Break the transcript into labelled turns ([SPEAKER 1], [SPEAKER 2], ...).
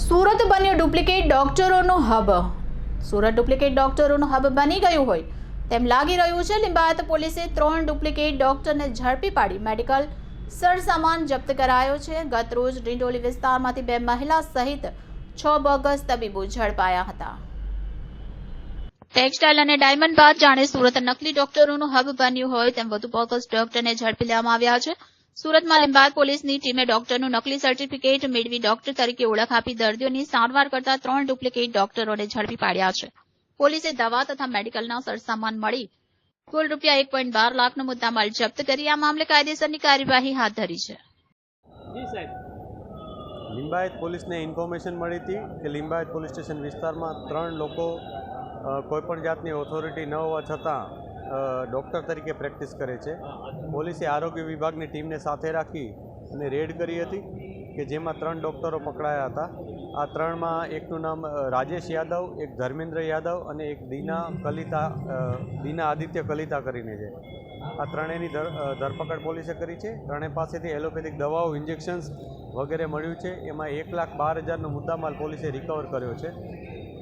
[SPEAKER 1] સુરત બન્યું ડુપ્લિકેટ ડોક્ટરોનો hub. Surat duplicate ડોક્ટરોનો હબ બની ગયું હોય તેમ લાગી રહ્યું છે. લિંબાયત પોલીસે ત્રણ ડુપ્લિકેટ ડોક્ટરને ઝડપી પાડી મેડિકલ સરસામાન જપ્ત કરાયો છે. ગત રોજ ડિંડોલી વિસ્તારમાંથી બે મહિલા સહિત છ બોગસ તબીબો ઝડપાયા હતા. ટેક્સટાઇલ અને ડાયમંડ બાદ જાણે સુરત નકલી ડોક્ટરોનું હબ બન્યું હોય તેમ વધુ બોગસ ડોક્ટરને ઝડપી લેવામાં આવ્યા છે. સુરતમાં લીંબાદ પોલીસની ટીમે ડોક્ટરનું નકલી સર્ટિફિકેટ મેળવી ડોક્ટર તરીકે ઓળખ આપી દર્દીઓની સારવાર કરતા ત્રણ ડુપ્લિકેટ ડોક્ટરોને ઝડપી પાડ્યા છે. પોલીસે દવા તથા મેડિકલના સરસામાન મળી કુલ રૂપિયા એક પોઈન્ટ બાર લાખનો મુદ્દામાલ જપ્ત કરી. આ મામલે કાયદેસરની કાર્યવાહી હાથ ધરી છે.
[SPEAKER 2] લિંબાયત પોલીસને ઇન્ફોર્મેશન મળી હતી કે લિંબાયત પોલીસ સ્ટેશન વિસ્તારમાં ત્રણ લોકો કોઈપણ જાતની ઓથોરિટી ન હોવા છતાં ડૉક્ટર તરીકે પ્રેક્ટિસ કરે છે. પોલીસે આરોગ્ય વિભાગની ટીમને સાથે રાખી અને રેડ કરી હતી કે જેમાં ત્રણ ડૉક્ટરો પકડાયા હતા. આ ત્રણમાં એકનું નામ રાજેશ યાદવ, એક ધર્મેન્દ્ર યાદવ અને એક દીના કલિતા દીના આદિત્ય કલિતા કરીને છે. આ ત્રણેયની ધરપકડ પોલીસે કરી છે. ત્રણેય પાસેથી એલોપેથિક દવાઓ, ઇન્જેક્શન્સ વગેરે મળ્યું છે. એમાં એક લાખ બાર હજારનો મુદ્દામાલ પોલીસે રિકવર કર્યો છે.